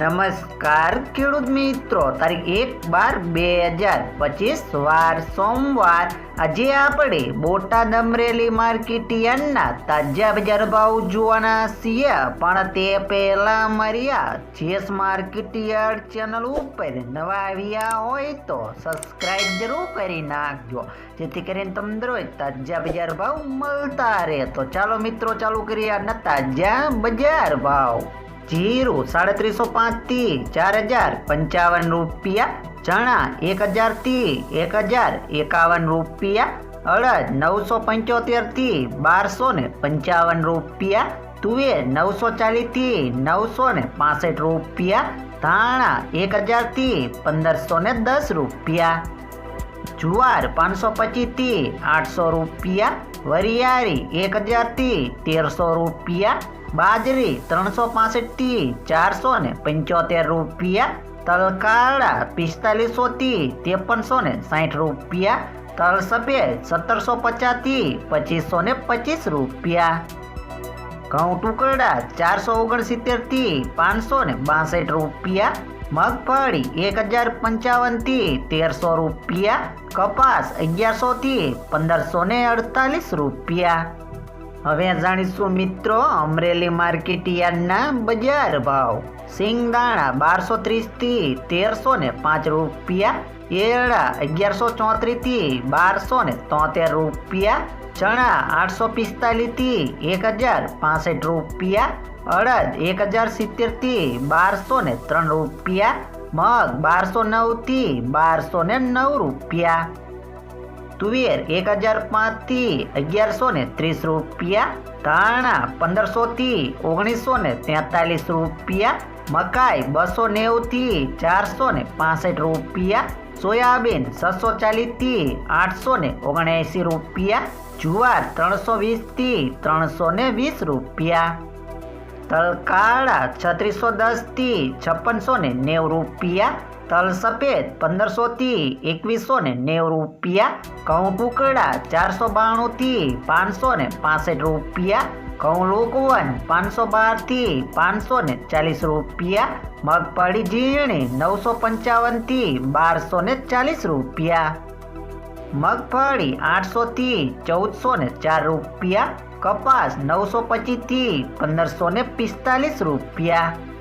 નમસ્કાર, ખેડૂત મિત્રો. તારીખ એક બાર બે હજાર પચીસ, વાર સોમવાર. આજે આપણે બોટાદ અમરેલી માર્કેટ યાર્ડના તાજા બજાર ભાવ જોવાના છીએ. પણ તે પહેલા મારી જેસ માર્કેટ યાર્ડ ચેનલ ઉપર નવા આવ્યા હોય તો સબસ્ક્રાઇબ જરૂર કરી નાખજો. જેથી કરીને તમને રોજ તાજા બજાર ભાવ મળતા રહે. તો ચાલો મિત્રો, ચાલુ કરીએ આજના તાજા બજાર ભાવ. જીરું, સાડત્રીસો પાંચથી ચાર હજાર પંચાવન રૂપિયા. ચણા, એક હજારથી એક હજાર એકાવન રૂપિયા. અડદ, નવસો પંચોતેરથી બારસો ને પંચાવન રૂપિયા. તુવેર, નવસો ચાલીસથી નવસો ને પાસઠ રૂપિયા. ધાણા, એક હજારથી પંદરસો ને દસ રૂપિયા. જુવાર પાંચસો પચીસથી આઠસો રૂપિયા, વરિયાળી એક હજારથી તેરસો રૂપિયા, બાજરી ત્રણસો પાસઠથી ચારસો ને પંચોતેર રૂપિયા તલકાળા પિસ્તાલીસોથી ત્રેપનસો ને સાઠ રૂપિયા તલ સફેદ સત્તરસો પચાસથી પચીસો ને પચીસ રૂપિયા. ઘઉં ટુકડા ચારસો ઓગણસિત્તેરથી પાંચસો ને બાસઠ રૂપિયા મગફળી એક હજાર પંચાવનથી તેરસો રૂપિયા કપાસ અગિયારસોથી પંદરસો ને અડતાલીસ રૂપિયા. હવે જાણીશું મિત્રો, અમરેલી માર્કેટ યાર્ડના બજાર ભાવ. સિંગદાણા બારસો ત્રીસથી તેરસો ને પાંચ રૂપિયા, એરડા અગિયારસો ચોત્રીસથી બારસો ને તોતેર રૂપિયા, ચણા આઠસો પિસ્તાલીસથી એક હજાર પાસઠ રૂપિયા, અડદ એક હજાર સિત્તેરથી બારસો ને ત્રણ રૂપિયા, મગ બારસો નવથી બારસો ને નવ રૂપિયા. તુવેર એક હજાર પાંચથી અગિયારસો ને ત્રીસ રૂપિયા, ધાણા પંદરસોથી ઓગણીસો ને તેતાલીસ રૂપિયા, મકાઈ બસો નેવુંથી ચારસો ને પાસઠ રૂપિયા, સોયાબીન છસો ચાલીસથી આઠસો ને ઓગણએંસી રૂપિયા, જુવાર ત્રણસો વીસથી ત્રણસો ને વીસ રૂપિયા. તલ કાળા છત્રીસો દસથી છપ્પનસો ને નેવું રૂપિયા તલ સફેદ પંદરસોથી એકવીસો ને નેવું રૂપિયા ઘઉં ટુકડા ચારસો બાણુંથી પાંચસો ને પાસઠ રૂપિયા ઘઉં લોકવન પાંચસો બારથી પાંચસો ને ચાલીસ રૂપિયા, મગફળી ઝીણી નવસો પંચાવનથી બારસો ને ચાલીસ રૂપિયા. મગફળી આઠસોથી ચૌદસો ને ચાર રૂપિયા કપાસ નવસો પચીસથી પંદરસો ને પિસ્તાલીસ રૂપિયા.